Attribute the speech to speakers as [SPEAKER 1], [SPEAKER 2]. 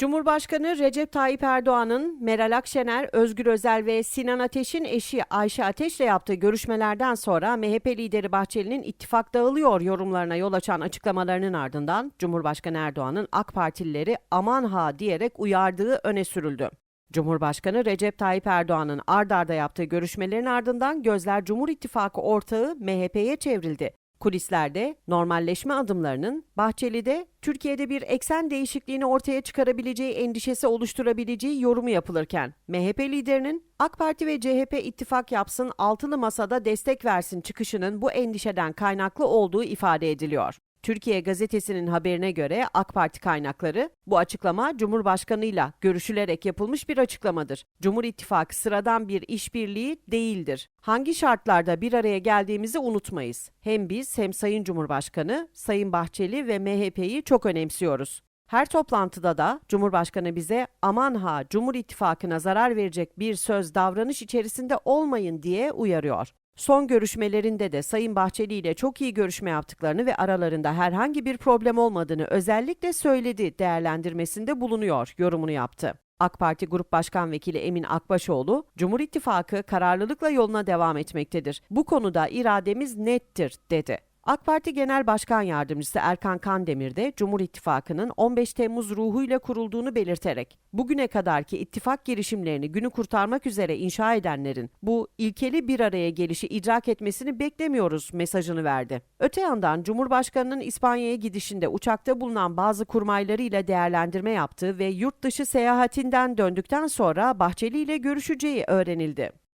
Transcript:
[SPEAKER 1] Cumhurbaşkanı Recep Tayyip Erdoğan'ın Meral Akşener, Özgür Özel ve Sinan Ateş'in eşi Ayşe Ateş'le yaptığı görüşmelerden sonra MHP lideri Bahçeli'nin ittifak dağılıyor yorumlarına yol açan açıklamalarının ardından Cumhurbaşkanı Erdoğan'ın AK Partilileri aman ha diyerek uyardığı öne sürüldü. Cumhurbaşkanı Recep Tayyip Erdoğan'ın ard arda yaptığı görüşmelerin ardından gözler Cumhur İttifakı ortağı MHP'ye çevrildi. Kulislerde normalleşme adımlarının Bahçeli'de Türkiye'de bir eksen değişikliğini ortaya çıkarabileceği endişesi oluşturabileceği yorumu yapılırken MHP liderinin AK Parti ve CHP ittifak yapsın altılı masada destek versin çıkışının bu endişeden kaynaklı olduğu ifade ediliyor. Türkiye gazetesinin haberine göre AK Parti kaynakları bu açıklama Cumhurbaşkanıyla görüşülerek yapılmış bir açıklamadır. Cumhur İttifakı sıradan bir işbirliği değildir. Hangi şartlarda bir araya geldiğimizi unutmayız. Hem biz hem Sayın Cumhurbaşkanı, Sayın Bahçeli ve MHP'yi çok önemsiyoruz. Her toplantıda da Cumhurbaşkanı bize aman ha Cumhur İttifakı'na zarar verecek bir söz davranış içerisinde olmayın diye uyarıyor. Son görüşmelerinde de Sayın Bahçeli ile çok iyi görüşme yaptıklarını ve aralarında herhangi bir problem olmadığını özellikle söyledi değerlendirmesinde bulunuyor yorumunu yaptı. AK Parti Grup Başkan Vekili Emin Akbaşoğlu, Cumhur İttifakı kararlılıkla yoluna devam etmektedir. Bu konuda irademiz nettir dedi. AK Parti Genel Başkan Yardımcısı Erkan Kandemir de Cumhur İttifakı'nın 15 Temmuz ruhuyla kurulduğunu belirterek bugüne kadarki ittifak girişimlerini günü kurtarmak üzere inşa edenlerin bu ilkeli bir araya gelişi idrak etmesini beklemiyoruz mesajını verdi. Öte yandan Cumhurbaşkanı'nın İspanya'ya gidişinde uçakta bulunan bazı kurmaylarıyla değerlendirme yaptığı ve yurt dışı seyahatinden döndükten sonra Bahçeli ile görüşeceği öğrenildi.